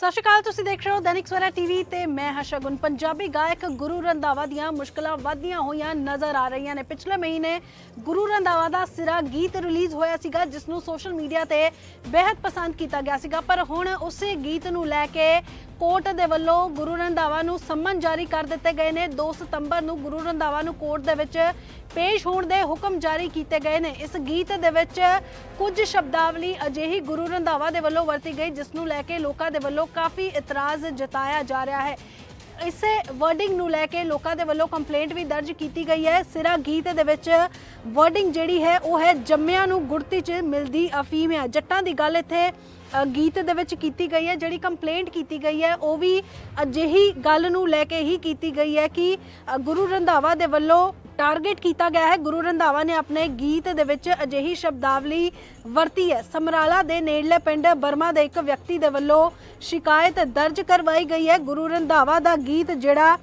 ਸਤਿ ਸ਼੍ਰੀ ਅਕਾਲ, ਤੁਸੀਂ ਦੇਖ ਰਹੇ ਹੋ ਦੈਨਿਕ ਸਵੇਰਾ ਟੀਵੀ ਤੇ ਮੈਂ ਹਾਂ ਸ਼ਗੁਨ ਪੰਜਾਬੀ ਗਾਇਕ ਗੁਰੂ ਰੰਧਾਵਾ ਦੀਆਂ ਮੁਸ਼ਕਲਾਂ ਵਧਦੀਆਂ ਹੋਈਆਂ ਨਜ਼ਰ ਆ ਰਹੀਆਂ ਨੇ। ਪਿਛਲੇ ਮਹੀਨੇ ਗੁਰੂ ਰੰਧਾਵਾ ਦਾ ਸਿਰਾ ਗੀਤ ਰਿਲੀਜ਼ ਹੋਇਆ ਸੀਗਾ, ਜਿਸ ਨੂੰ ਸੋਸ਼ਲ ਮੀਡੀਆ ਤੇ ਬੇहद ਪਸੰਦ ਕੀਤਾ ਗਿਆ ਸੀਗਾ। ਪਰ ਹੁਣ ਉਸੇ ਗੀਤ ਨੂੰ ਲੈ ਕੇ ਕੋਰਟ ਦੇ ਵੱਲੋਂ ਗੁਰੂ ਰੰਧਾਵਾ ਨੂੰ ਸੰਮਨ ਜਾਰੀ ਕਰ ਦਿੱਤੇ ਗਏ ਨੇ। 2 ਸਤੰਬਰ ਨੂੰ ਗੁਰੂ ਰੰਧਾਵਾ ਨੂੰ ਕੋਰਟ ਦੇ ਵਿੱਚ ਪੇਸ਼ ਹੋਣ ਦੇ ਹੁਕਮ ਜਾਰੀ ਕੀਤੇ ਗਏ ਨੇ। ਇਸ ਗੀਤ ਦੇ ਵਿੱਚ ਕੁਝ ਸ਼ਬਦਾਵਲੀ ਅਜਿਹੀ ਗੁਰੂ ਰੰਧਾਵਾ ਦੇ ਵੱਲੋਂ ਵਰਤੀ ਗਈ, ਜਿਸ ਨੂੰ ਲੈ ਕੇ ਲੋਕਾਂ ਦੇ ਵੱਲੋਂ ਕਾਫੀ ਇਤਰਾਜ਼ ਜਤਾਇਆ ਜਾ ਰਿਹਾ ਹੈ। ਇਸੇ ਵਰਡਿੰਗ ਨੂੰ ਲੈ ਕੇ ਲੋਕਾਂ ਦੇ ਵੱਲੋਂ ਕੰਪਲੇਂਟ ਵੀ ਦਰਜ ਕੀਤੀ ਗਈ ਹੈ। ਸਿਰਾ ਗੀਤ ਦੇ ਵਿੱਚ ਵਰਡਿੰਗ ਜਿਹੜੀ ਹੈ, ਉਹ ਹੈ ਜੰਮਿਆਂ ਨੂੰ ਗੁੜਤੀ 'ਚ ਮਿਲਦੀ ਅਫੀਮ ਹੈ ਜੱਟਾਂ ਦੀ ਗੱਲ ਇੱਥੇ ਗੀਤ ਦੇ ਵਿੱਚ ਕੀਤੀ ਗਈ ਹੈ। ਜਿਹੜੀ ਕੰਪਲੇਂਟ ਕੀਤੀ ਗਈ ਹੈ, ਉਹ ਵੀ ਅਜਿਹੀ ਗੱਲ ਨੂੰ ਲੈ ਕੇ ਹੀ ਕੀਤੀ ਗਈ ਹੈ ਕਿ ਗੁਰੂ ਰੰਧਾਵਾ ਦੇ ਵੱਲੋਂ ਟਾਰਗੇਟ ਕੀਤਾ ਗਿਆ ਹੈ। ਗੁਰੂ ਰੰਧਾਵਾ ਨੇ ਆਪਣੇ ਗੀਤ ਦੇ ਵਿੱਚ ਅਜਿਹੀ ਸ਼ਬਦਾਵਲੀ ਵਰਤੀ ਹੈ। ਸਮਰਾਲਾ ਦੇ ਨੇੜਲੇ ਪਿੰਡ ਬਰਮਾ ਦੇ ਇੱਕ ਵਿਅਕਤੀ ਦੇ ਵੱਲੋਂ ਸ਼ਿਕਾਇਤ ਦਰਜ ਕਰਵਾਈ ਗਈ ਹੈ। ਗੁਰੂ ਰੰਧਾਵਾ ਦਾ ਗੀਤ ਜਿਹੜਾ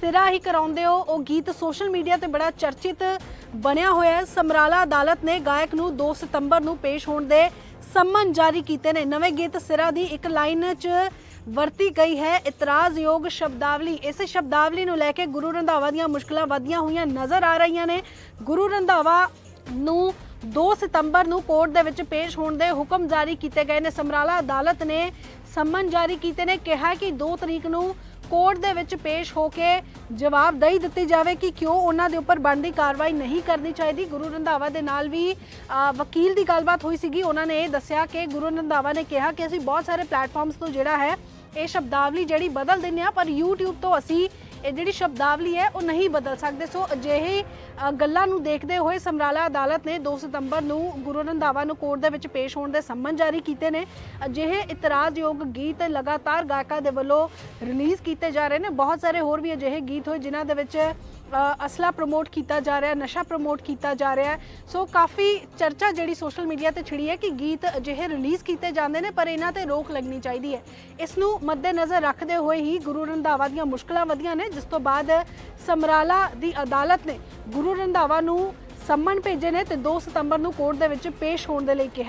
ਸਿਰਾ ਹੀ ਕਰਾਉਂਦੇ ਹੋ, ਉਹ ਗੀਤ ਸੋਸ਼ਲ ਮੀਡੀਆ ਤੇ ਬੜਾ ਚਰਚਿਤ ਬਣਿਆ ਹੋਇਆ ਹੈ। ਸਮਰਾਲਾ ਅਦਾਲਤ ਨੇ ਗਾਇਕ ਨੂੰ 2 ਸਤੰਬਰ ਨੂੰ ਪੇਸ਼ ਹੋਣ ਦੇ ਸੰਮਨ ਜਾਰੀ ਕੀਤੇ ਨੇ। ਨਵੇਂ ਗੀਤ ਸਿਰਾ ਦੀ ਇੱਕ ਲਾਈਨ 'ਚ ਵਰਤੀ ਗਈ ਹੈ। ਇਤਰਾਜ਼ਯੋਗ ਸ਼ਬਦਾਵਲੀ। ਇਸ ਸ਼ਬਦਾਵਲੀ ਨੂੰ ਲੈ ਕੇ ਗੁਰੂ ਰੰਧਾਵਾ ਦੀਆਂ ਮੁਸ਼ਕਲਾਂ ਵਧੀਆਂ ਹੋਈਆਂ ਨਜ਼ਰ ਆ ਰਹੀਆਂ ਨੇ। ਗੁਰੂ ਰੰਧਾਵਾ ਨੂੰ 2 ਸਤੰਬਰ ਨੂੰ ਕੋਰਟ ਦੇ ਵਿੱਚ ਪੇਸ਼ ਹੋਣ ਦੇ ਹੁਕਮ ਜਾਰੀ ਕੀਤੇ ਗਏ ਨੇ। ਸਮਰਾਲਾ ਅਦਾਲਤ ਨੇ ਸੰਮਨ ਜਾਰੀ ਕੀਤੇ ਨੇ। ਕਿਹਾ ਕਿ 2 ਤਰੀਕ ਨੂੰ ਕੋਰਟ ਦੇ ਵਿੱਚ ਪੇਸ਼ ਹੋ ਕੇ ਜਵਾਬਦੇਹੀ ਦਿੱਤੀ ਜਾਵੇ ਕਿ ਕਿਉਂ ਉਹਨਾਂ ਦੇ ਉੱਪਰ ਬਣਦੀ ਕਾਰਵਾਈ ਨਹੀਂ ਕਰਨੀ ਚਾਹੀਦੀ। ਗੁਰੂ ਰੰਧਾਵਾ ਦੇ ਨਾਲ ਵੀ ਵਕੀਲ ਦੀ ਗੱਲਬਾਤ ਹੋਈ ਸੀਗੀ। ਉਹਨਾਂ ਨੇ ਇਹ ਦੱਸਿਆ ਕਿ ਗੁਰੂ ਰੰਧਾਵਾ ਨੇ ਕਿਹਾ ਕਿ ਅਸੀਂ ਬਹੁਤ ਸਾਰੇ ਪਲੇਟਫਾਰਮਸ ਤੋਂ ਜਿਹੜਾ ਹੈ, ਇਹ ਸ਼ਬਦਾਵਲੀ ਜਿਹੜੀ ਬਦਲ ਦਿੰਨੇ ਆ ਪਰ YouTube ਤੋਂ ਅਸੀਂ ਇਹ ਜਿਹੜੀ ਸ਼ਬਦਾਵਲੀ ਹੈ, ਉਹ ਨਹੀਂ ਬਦਲ ਸਕਦੇ। ਸੋ ਅਜਿਹੇ ਗੱਲਾਂ ਨੂੰ ਦੇਖਦੇ ਹੋਏ ਸਮਰਾਲਾ ਅਦਾਲਤ ਨੇ 2 ਸਤੰਬਰ ਨੂੰ ਗੁਰੂ ਰੰਧਾਵਾ ਨੂੰ ਕੋਰਟ ਦੇ ਵਿੱਚ ਪੇਸ਼ ਹੋਣ ਦੇ ਸੰਮਨ ਜਾਰੀ ਕੀਤੇ ਨੇ। ਅਜਿਹੇ ਇਤਰਾਜ਼ਯੋਗ ਗੀਤ ਲਗਾਤਾਰ ਗਾਇਕਾਂ ਦੇ ਵੱਲੋਂ ਰਿਲੀਜ਼ ਕੀਤੇ ਜਾ ਰਹੇ ਨੇ। ਬਹੁਤ ਸਾਰੇ ਹੋਰ ਵੀ ਅਜਿਹੇ ਗੀਤ ਹੋਏ, ਜਿਨ੍ਹਾਂ ਦੇ ਵਿੱਚ ਅਸਲਾ ਪ੍ਰਮੋਟ ਕੀਤਾ ਜਾ ਰਿਹਾ, ਨਸ਼ਾ ਪ੍ਰਮੋਟ ਕੀਤਾ ਜਾ ਰਿਹਾ। ਸੋ ਕਾਫੀ ਚਰਚਾ ਜਿਹੜੀ ਸੋਸ਼ਲ ਮੀਡੀਆ ਤੇ ਛਿੜੀ ਹੈ ਕਿ ਗੀਤ ਅਜਿਹੇ ਰਿਲੀਜ਼ ਕੀਤੇ ਜਾਂਦੇ ਨੇ, ਪਰ ਇਹਨਾਂ ਤੇ ਰੋਕ ਲੱਗਣੀ ਚਾਹੀਦੀ ਹੈ। ਇਸ ਨੂੰ ਮੱਦੇਨਜ਼ਰ ਰੱਖਦੇ ਹੋਏ ਹੀ ਗੁਰੂ ਰੰਧਾਵਾ ਦੀਆਂ ਮੁਸ਼ਕਲਾਂ ਵਧੀਆਂ ਨੇ ਜਿਸ ਤੋਂ ਬਾਅਦ ਸਮਰਾਲਾ ਦੀ ਅਦਾਲਤ ਨੇ ਗੁਰੂ ਰੰਧਾਵਾ ਨੂੰ ਸੰਮਨ ਭੇਜੇ ਨੇ ਤੇ 2 ਸਤੰਬਰ ਨੂੰ ਕੋਰਟ ਦੇ ਵਿੱਚ ਪੇਸ਼ ਹੋਣ ਦੇ ਲਈ ਕਿਹਾ